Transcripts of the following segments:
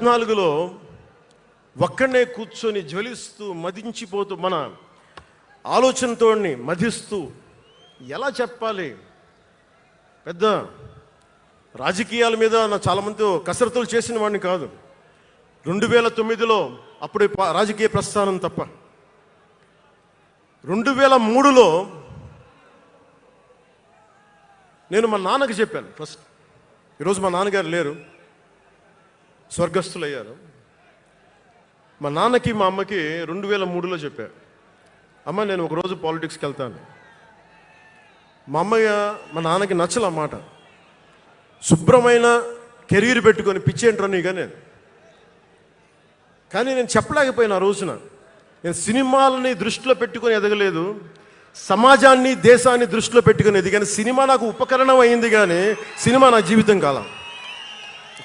పద్నాలుగులో ఒక్కడనే కూర్చొని జ్వలిస్తూ మదించిపోతూ మన ఆలోచనతో మధిస్తూ ఎలా చెప్పాలి? పెద్ద రాజకీయాల మీద నా చాలామంది కసరత్తులు చేసిన వాడిని కాదు. రెండు వేల తొమ్మిదిలో అప్పుడు రాజకీయ ప్రస్థానం తప్ప. రెండు వేల మూడులో నేను మా నాన్నకి చెప్పాను ఫస్ట్. ఈరోజు మా నాన్నగారు లేరు. స్వర్గస్థులయ్యారు. మా నాన్నకి మా అమ్మకి రెండు వేల మూడులో చెప్పా అమ్మ నేను ఒకరోజు పాలిటిక్స్కి వెళ్తాను. మా అమ్మయ్య మా నాన్నకి నచ్చల మాట. శుభ్రమైన కెరీర్ పెట్టుకొని పిచ్చేంట్రా నీగా నేను? కానీ నేను చెప్పలేకపోయిన ఆ రోజున. నేను సినిమాలని దృష్టిలో పెట్టుకొని ఎదగలేదు. సమాజాన్ని దేశాన్ని దృష్టిలో పెట్టుకుని ఎదిగాను. సినిమా నాకు ఉపకరణం అయింది కానీ సినిమా నా జీవితం కాలం.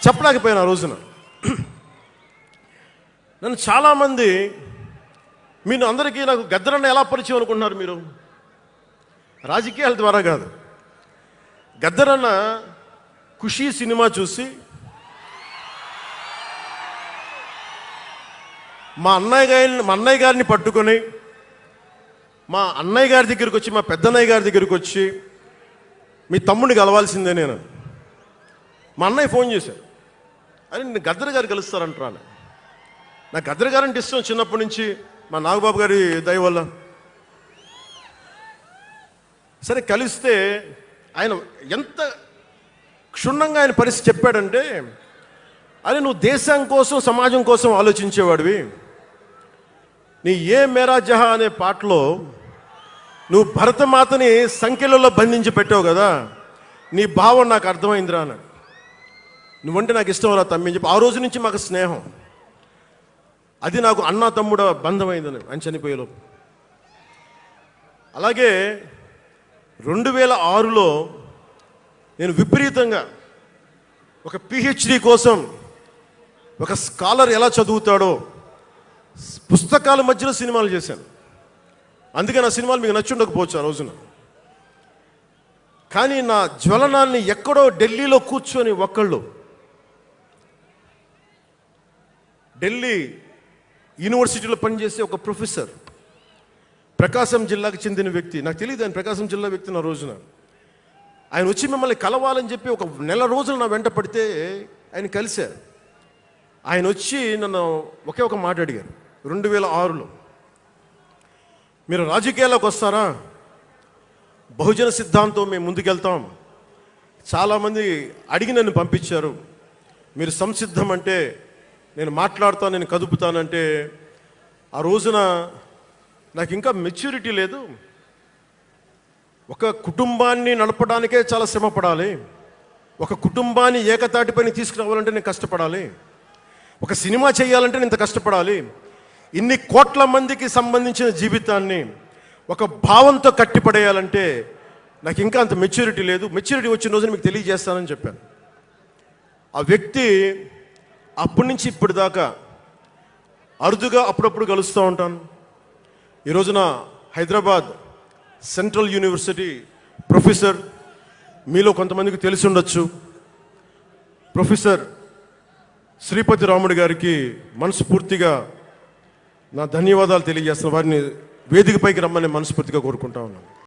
చెప్పలేకపోయినా ఆ రోజున. నన్ను చాలామంది మీరు అందరికీ నాకు గద్దరన్న ఎలా పరిచయం అనుకుంటున్నారు మీరు? రాజకీయాల ద్వారా కాదు. గద్దరన్న ఖుషీ సినిమా చూసి మా అన్నయ్య గారిని మా అన్నయ్య గారిని పట్టుకొని మా అన్నయ్య గారి దగ్గరికి వచ్చి మా పెద్దన్నయ్య గారి దగ్గరికి వచ్చి మీ తమ్ముడిని కలవాల్సిందే నేను. మా అన్నయ్య ఫోన్ చేశాను అని నేను గద్దర్ గారు కలుస్తారంటాను నాకు గద్దర్ గారు అంటే ఇష్టం చిన్నప్పటి నుంచి. మా నాగబాబు గారి దయ వల్ల. సరే కలిస్తే ఆయన ఎంత క్షుణ్ణంగా ఆయన పరిస్థితి చెప్పాడంటే అరే నువ్వు దేశం కోసం సమాజం కోసం ఆలోచించేవాడివి. నీ ఏ మేరా జహా అనే పాటలో నువ్వు భరతమాతని సంఖ్యలలో బంధించి పెట్టావు కదా నీ భావం నాకు అర్థమైందిరా అన్నాడు. నువ్వంటే నాకు ఇష్టం రా తమ్మి చెప్పి ఆ రోజు నుంచి మాకు స్నేహం. అది నాకు అన్న తమ్ముడ బంధమైందని ఆయన చనిపోయేలోపు అలాగే రెండు వేల ఆరులో నేను విపరీతంగా ఒక పిహెచ్డి కోసం ఒక స్కాలర్ ఎలా చదువుతాడో పుస్తకాల మధ్యలో సినిమాలు చేశాను. అందుకే నా సినిమాలు మీకు నచ్చి ఉండకపోవచ్చు ఆ రోజున. కానీ నా జ్వలనాన్ని ఎక్కడో ఢిల్లీలో కూర్చొని ఒక్కళ్ళు ఢిల్లీ యూనివర్సిటీలో పనిచేసే ఒక ప్రొఫెసర్ ప్రకాశం జిల్లాకు చెందిన వ్యక్తి. నాకు తెలియదు ఆయన ప్రకాశం జిల్లా వ్యక్తి నా రోజున. ఆయన వచ్చి మిమ్మల్ని కలవాలని చెప్పి ఒక నెల రోజులు నా వెంట పడితే ఆయన కలిశారు. ఆయన వచ్చి నన్ను ఒకే ఒక మాట అడిగారు. రెండు వేల ఆరులో మీరు రాజకీయాల్లోకి వస్తారా? బహుజన సిద్ధాంతం మేము ముందుకెళ్తాం. చాలామంది అడిగి నన్ను పంపించారు. మీరు సంసిద్ధం అంటే నేను మాట్లాడుతాను నేను కదుపుతానంటే ఆ రోజున నాకు ఇంకా మెచ్యూరిటీ లేదు. ఒక కుటుంబాన్ని నడపడానికే చాలా శ్రమ పడాలి ఒక కుటుంబాన్ని ఏకతాటిపైన తీసుకురావాలంటే నేను కష్టపడాలి. ఒక సినిమా చేయాలంటే నేను ఇంత కష్టపడాలి. ఇన్ని కోట్ల మందికి సంబంధించిన జీవితాన్ని ఒక భావంతో కట్టిపడేయాలంటే నాకు ఇంకా అంత మెచ్యూరిటీ లేదు. మెచ్యూరిటీ వచ్చిన రోజున మీకు తెలియజేస్తానని చెప్పాను. ఆ వ్యక్తి అప్పటి నుంచి ఇప్పటి దాకా అరుదుగా అప్పుడప్పుడు కలుస్తూ ఉంటాను ఈ రోజున హైదరాబాద్ సెంట్రల్ యూనివర్సిటీ ప్రొఫెసర్ మీలో కొంతమందికి తెలిసి ఉండొచ్చు. ప్రొఫెసర్ శ్రీపతి రాముడు గారికి మనస్ఫూర్తిగా నా ధన్యవాదాలు తెలియజేస్తున్న వారిని వేదికపైకి రమ్మని మనస్ఫూర్తిగా కోరుకుంటా ఉన్నాను.